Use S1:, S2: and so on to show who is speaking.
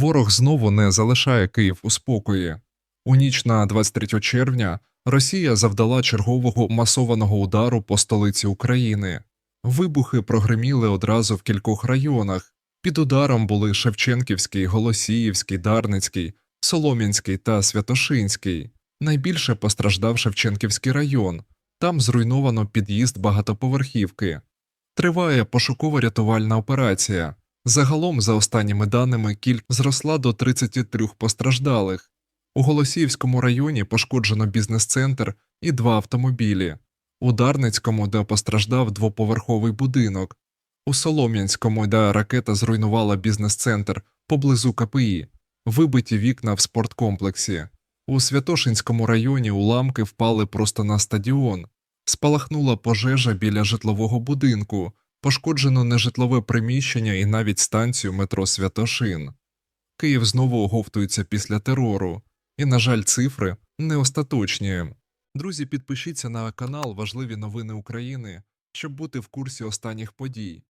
S1: Ворог знову не залишає Київ у спокої. У ніч на 23 червня Росія завдала чергового масованого удару по столиці України. Вибухи прогреміли одразу в кількох районах. Під ударом були Шевченківський, Голосіївський, Дарницький, Солом'янський та Святошинський. Найбільше постраждав Шевченківський район. Там зруйновано під'їзд багатоповерхівки. Триває пошуково-рятувальна операція. Загалом, за останніми даними, кількість зросла до 33 постраждалих. У Голосіївському районі пошкоджено бізнес-центр і два автомобілі. У Дарницькому, де постраждав двоповерховий будинок. У Солом'янському, де ракета зруйнувала бізнес-центр поблизу КПІ, вибиті вікна в спорткомплексі. У Святошинському районі уламки впали просто на стадіон. Спалахнула пожежа біля житлового будинку, пошкоджено нежитлове приміщення і навіть станцію метро Святошин. Київ знову оговтується після терору, і, на жаль, цифри не остаточні. Друзі, підпишіться на канал Важливі новини України, щоб бути в курсі останніх подій.